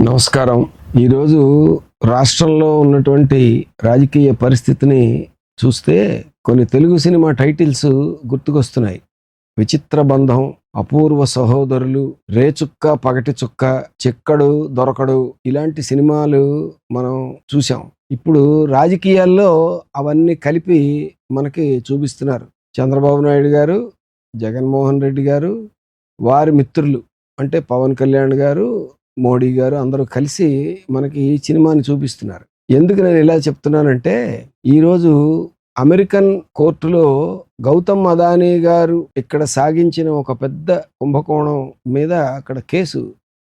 నమస్కారం. ఈరోజు రాష్ట్రంలో ఉన్నటువంటి రాజకీయ పరిస్థితిని చూస్తే కొన్ని తెలుగు సినిమా టైటిల్స్ గుర్తుకొస్తున్నాయి. విచిత్ర బంధం అపూర్వ సహోదరులు రేచుక్క పగటి చుక్క చిక్కడు దొరకడు ఇలాంటి సినిమాలు మనం చూసాం ఇప్పుడు రాజకీయాల్లో అవన్నీ కలిపి మనకి చూపిస్తున్నారు. చంద్రబాబు నాయుడు గారు జగన్మోహన్ రెడ్డి గారు వారి మిత్రులు అంటే పవన్ కళ్యాణ్ గారు మోడీ గారు అందరూ కలిసి మనకి ఈ సినిమాని చూపిస్తున్నారు. ఎందుకు నేను ఇలా చెప్తున్నానంటే ఈరోజు అమెరికన్ కోర్టులో గౌతమ్ అదానీ గారు ఇక్కడ సాగించిన ఒక పెద్ద కుంభకోణం మీద అక్కడ కేసు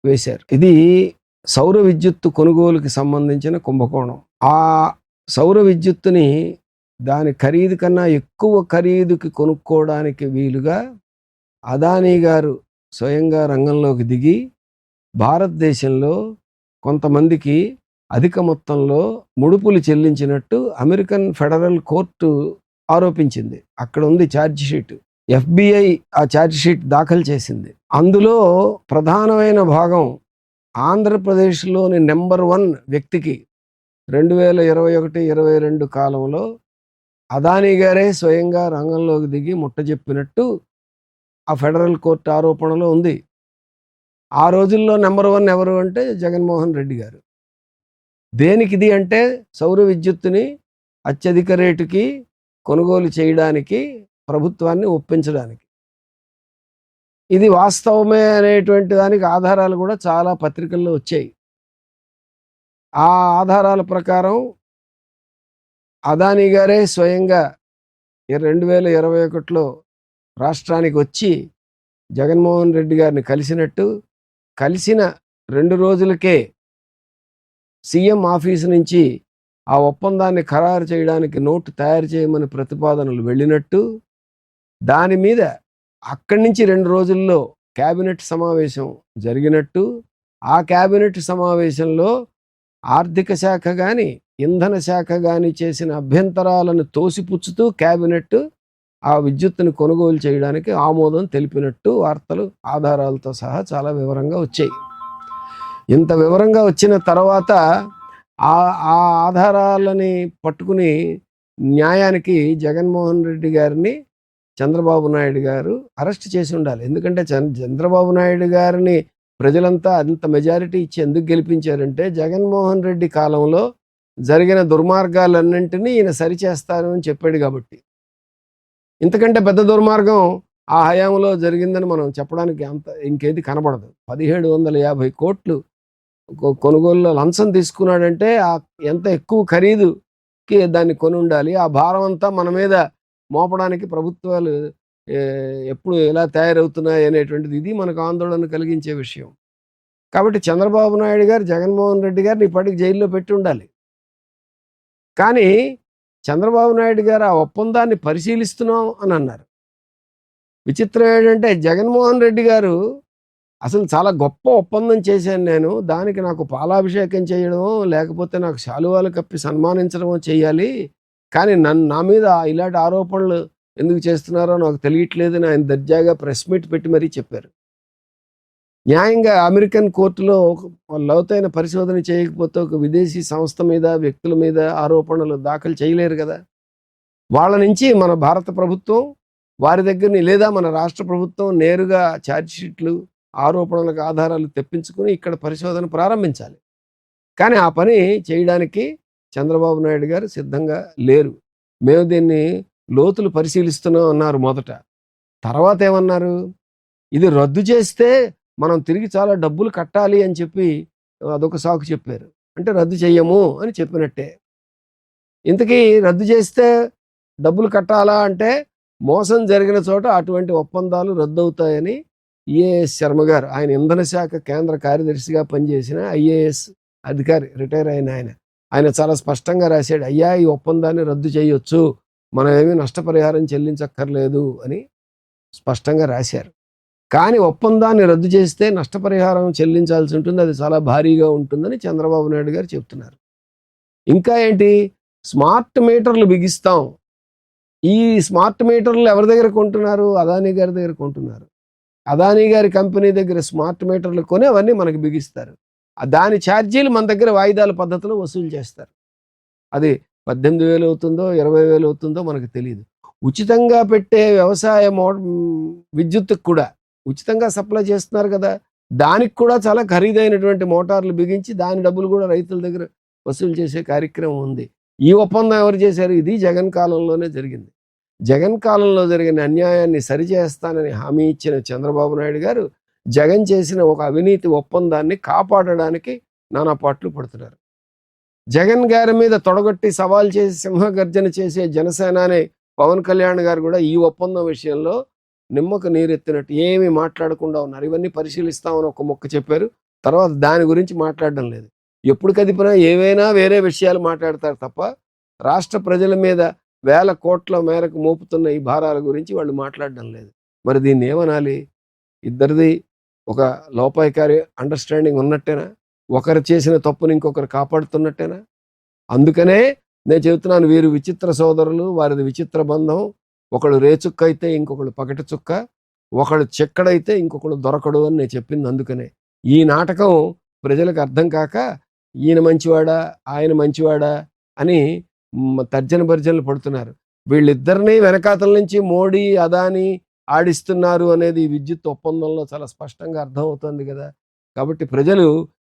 వేశారు. ఇది సౌర విద్యుత్తు కొనుగోలుకి సంబంధించిన కుంభకోణం. ఆ సౌర విద్యుత్తుని దాని ఖరీదు కన్నా ఎక్కువ ఖరీదుకి కొనుక్కోవడానికి వీలుగా అదానీ గారు స్వయంగా రంగంలోకి దిగి భారతదేశంలో కొంతమందికి అధిక మొత్తంలో ముడుపులు చెల్లించినట్టు అమెరికన్ ఫెడరల్ కోర్టు ఆరోపించింది. అక్కడ ఉంది ఛార్జ్ షీట్. ఎఫ్బిఐ ఆ ఛార్జ్ షీట్ దాఖలు చేసింది. అందులో ప్రధానమైన భాగం ఆంధ్రప్రదేశ్లోని నెంబర్ వన్ వ్యక్తికి రెండు వేల ఇరవై ఒకటి ఇరవై రెండు కాలంలో అదానీ గారే స్వయంగా రంగంలోకి దిగి ముట్ట చెప్పినట్టు ఆ ఫెడరల్ కోర్టు ఆరోపణలో ఉంది. ఆ రోజుల్లో నెంబర్ వన్ ఎవరు అంటే జగన్మోహన్ రెడ్డి గారు. దేనికి ఇది అంటే సౌర విద్యుత్తుని అత్యధిక రేటుకి కొనుగోలు చేయడానికి ప్రభుత్వాన్ని ఒప్పించడానికి. ఇది వాస్తవమే అనేటువంటి దానికి ఆధారాలు కూడా చాలా పత్రికల్లో వచ్చాయి. ఆ ఆధారాల ప్రకారం అదానీ గారే స్వయంగా రెండు వేల ఇరవై ఒకటిలో రాష్ట్రానికి వచ్చి జగన్మోహన్ రెడ్డి గారిని కలిసినట్టు కలిసిన రెండు రోజులకే సీఎం ఆఫీస్ నుంచి ఆ ఒప్పందాన్ని ఖరారు చేయడానికి నోటు తయారు చేయమని ప్రతిపాదనలు వెళ్ళినట్టు దాని మీద అక్కడి నుంచి రెండు రోజుల్లో కేబినెట్ సమావేశం జరిగినట్టు ఆ కేబినెట్ సమావేశంలో ఆర్థిక శాఖ కానీ ఇంధన శాఖ కానీ చేసిన అభ్యంతరాలను తోసిపుచ్చుతూ కేబినెట్ ఆ విద్యుత్తును కొనుగోలు చేయడానికి ఆమోదం తెలిపినట్టు వార్తలు ఆధారాలతో సహా చాలా వివరంగా వచ్చాయి. ఇంత వివరంగా వచ్చిన తర్వాత ఆ ఆ ఆధారాలని పట్టుకుని న్యాయానికి జగన్మోహన్ రెడ్డి గారిని చంద్రబాబు నాయుడు గారు అరెస్ట్ చేసి ఉండాలి. ఎందుకంటే చంద్ర చంద్రబాబు నాయుడు గారిని ప్రజలంతా అంత మెజారిటీ ఇచ్చి ఎందుకు గెలిపించారంటే జగన్మోహన్ రెడ్డి కాలంలో జరిగిన దుర్మార్గాలన్నింటినీ ఈయన సరిచేస్తాను అని చెప్పాడు కాబట్టి. ఇంతకంటే పెద్ద దుర్మార్గం ఆ హయాంలో జరిగిందని మనం చెప్పడానికి అంత ఇంకేది కనబడదు. పదిహేడు వందల యాభై కోట్లు కొ- కొనుగోలులో లంచం తీసుకున్నాడంటే ఆ ఎంత ఎక్కువ ఖరీదుకి దాన్ని కొని ఉండాలి ఆ భారం అంతా మన మీద మోపడానికి ప్రభుత్వాలు ఎప్పుడు ఎలా తయారవుతున్నాయి అనేటువంటిది ఇది మనకు ఆందోళన కలిగించే విషయం. కాబట్టి చంద్రబాబు నాయుడు గారు జగన్మోహన్ రెడ్డి గారిని ఇప్పటికి జైల్లో పెట్టి ఉండాలి. కానీ చంద్రబాబు నాయుడు గారు ఆ ఒప్పందాన్ని పరిశీలిస్తున్నాం అని అన్నారు. విచిత్రం ఏంటంటే జగన్మోహన్ రెడ్డి గారు అసలు చాలా గొప్ప ఒప్పందం చేశాను నేను. దానికి నాకు పాలాభిషేకం చేయడం లేకపోతే నాకు శాలువాలు కప్పి సన్మానించడమో చేయాలి. కానీ నన్ను నా మీద ఇలాంటి ఆరోపణలు ఎందుకు చేస్తున్నారో నాకు తెలియట్లేదని ఆయన దర్జాగా ప్రెస్ మీట్ పెట్టి మరీ చెప్పారు. న్యాయంగా అమెరికన్ కోర్టులో ఒక లోతైన పరిశోధన చేయకపోతే ఒక విదేశీ సంస్థ మీద వ్యక్తుల మీద ఆరోపణలు దాఖలు చేయలేరు కదా. వాళ్ళ నుంచి మన భారత ప్రభుత్వం వారి దగ్గరని లేదా మన రాష్ట్ర ప్రభుత్వం నేరుగా ఛార్జ్షీట్లు ఆరోపణలకు ఆధారాలు తెప్పించుకుని ఇక్కడ పరిశోధన ప్రారంభించాలి. కానీ ఆ పని చేయడానికి చంద్రబాబు నాయుడు గారు సిద్ధంగా లేరు. మేము దీన్ని లోతులు పరిశీలిస్తున్నాం అన్నారు మొదట. తర్వాత ఏమన్నారు? ఇది రద్దు చేస్తే మనం తిరిగి చాలా డబ్బులు కట్టాలి అని చెప్పి అదొక సాకు చెప్పారు. అంటే రద్దు చెయ్యము అని చెప్పినట్టే. ఇంతకీ రద్దు చేస్తే డబ్బులు కట్టాలా అంటే మోసం జరిగిన చోట అటువంటి ఒప్పందాలు రద్దు అవుతాయని ఈఏఎస్ శర్మ గారు ఆయన ఇంధన శాఖ కేంద్ర కార్యదర్శిగా పనిచేసిన ఐఏఎస్ అధికారి రిటైర్ అయిన ఆయన. ఆయన చాలా స్పష్టంగా రాశాడు అయ్యా ఈ ఒప్పందాన్ని రద్దు చేయొచ్చు. మనం ఏమీ నష్టపరిహారం చెల్లించక్కర్లేదు అని స్పష్టంగా రాశారు. కానీ ఒప్పందాన్ని రద్దు చేస్తే నష్టపరిహారం చెల్లించాల్సి ఉంటుంది. అది చాలా భారీగా ఉంటుందని చంద్రబాబు నాయుడు గారు చెప్తున్నారు. ఇంకా ఏంటి? స్మార్ట్ మీటర్లు బిగిస్తాం. ఈ స్మార్ట్ మీటర్లు ఎవరి దగ్గర కొంటున్నారు? అదానీ గారి దగ్గర కొంటున్నారు. అదానీ గారి కంపెనీ దగ్గర స్మార్ట్ మీటర్లు కొని అవన్నీ మనకి బిగిస్తారు. దాని ఛార్జీలు మన దగ్గర వాయిదాల పద్ధతిలో వసూలు చేస్తారు. అది పద్దెనిమిది వేలు అవుతుందో ఇరవై వేలు అవుతుందో మనకు తెలియదు ఉచితంగా పెట్టే వ్యవసాయ మో విద్యుత్తుకు కూడా ఉచితంగా సప్లై చేస్తున్నారు కదా. దానికి కూడా చాలా ఖరీదైనటువంటి మోటార్లు బిగించి దాని డబ్బులు కూడా రైతుల దగ్గర వసూలు చేసే కార్యక్రమం ఉంది. ఈ ఒప్పందం ఎవరు చేశారు? ఇది జగన్ కాలంలోనే జరిగింది. జగన్ కాలంలో జరిగిన అన్యాయాన్ని సరిచేస్తానని హామీ ఇచ్చిన చంద్రబాబు నాయుడు గారు జగన్ చేసిన ఒక అవినీతి ఒప్పందాన్ని కాపాడడానికి నానా పాటలు పడుతున్నారు. జగన్ గారి మీద తొడగొట్టి సవాల్ చేసి సింహగర్జన చేసే జనసేన అనే పవన్ కళ్యాణ్ గారు కూడా ఈ ఒప్పందం విషయంలో నిమ్మకు నీరెత్తినట్టు ఏమి మాట్లాడకుండా ఉన్నారు. ఇవన్నీ పరిశీలిస్తామని ఒక మొక్క చెప్పారు. తర్వాత దాని గురించి మాట్లాడడం లేదు. ఎప్పుడు కదిపినా ఏవైనా వేరే విషయాలు మాట్లాడతారు తప్ప రాష్ట్ర ప్రజల మీద వేల కోట్ల మేరకు మోపుతున్న ఈ భారాల గురించి వాళ్ళు మాట్లాడడం లేదు. మరి దీన్ని ఏమనాలి? ఇద్దరిది ఒక లోపాయికారి అండర్స్టాండింగ్ ఉన్నట్టేనా? ఒకరు చేసిన తప్పుని ఇంకొకరు కాపాడుతున్నట్టేనా? అందుకనే నేను చెబుతున్నాను వీరు విచిత్ర సోదరులు వారిది విచిత్ర బంధం. ఒకడు రేచుక్క అయితే ఇంకొకడు పకటి చుక్క ఒకడు చెక్కడైతే ఇంకొకడు దొరకడు అని నేను చెప్పింది అందుకనే. ఈ నాటకం ప్రజలకు అర్థం కాక ఈయన మంచివాడా ఆయన మంచివాడా అని తర్జన భర్జనలు పడుతున్నారు. వీళ్ళిద్దరినీ వెనకాతల నుంచి మోడీ అదాని ఆడిస్తున్నారు అనేది విద్యుత్ ఒప్పందంలో చాలా స్పష్టంగా అర్థమవుతుంది కదా. కాబట్టి ప్రజలు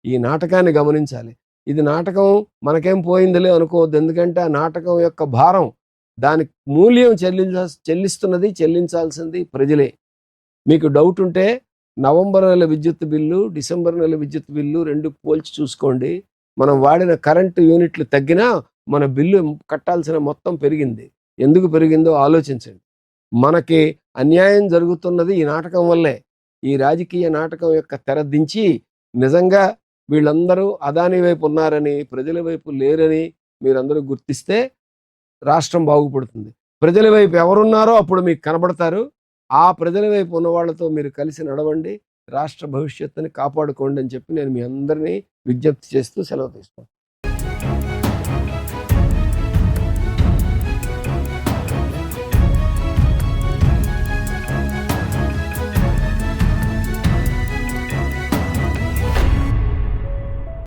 ఈ నాటకాన్ని గమనించాలి. ఇది నాటకం మనకేం పోయిందిలే అనుకోవద్దు. ఎందుకంటే ఆ నాటకం యొక్క భారం దానికి మూల్యం చెల్లించ చెల్లిస్తున్నది చెల్లించాల్సింది ప్రజలే. మీకు డౌట్ ఉంటే నవంబర్ నెల విద్యుత్ బిల్లు డిసెంబర్ నెల విద్యుత్ బిల్లు రెండు పోల్చి చూసుకోండి. మనం వాడిన కరెంటు యూనిట్లు తగ్గినా మన బిల్లు కట్టాల్సిన మొత్తం పెరిగింది. ఎందుకు పెరిగిందో ఆలోచించండి. మనకి అన్యాయం జరుగుతున్నది ఈ నాటకం వల్లే. ఈ రాజకీయ నాటకం యొక్క తెర దించి నిజంగా వీళ్ళందరూ అదాని వైపు ఉన్నారని ప్రజల వైపు లేరని మీరందరూ గుర్తిస్తే రాష్ట్రం బాగుపడుతుంది. ప్రజల వైపు ఎవరున్నారో అప్పుడు మీకు కనబడతారు. ఆ ప్రజల వైపు ఉన్న వాళ్ళతో మీరు కలిసి నడవండి. రాష్ట్ర భవిష్యత్తుని కాపాడుకోండి అని చెప్పి నేను మీ అందరినీ విజ్ఞప్తి చేస్తూ సెలవు తీసుకుంటాను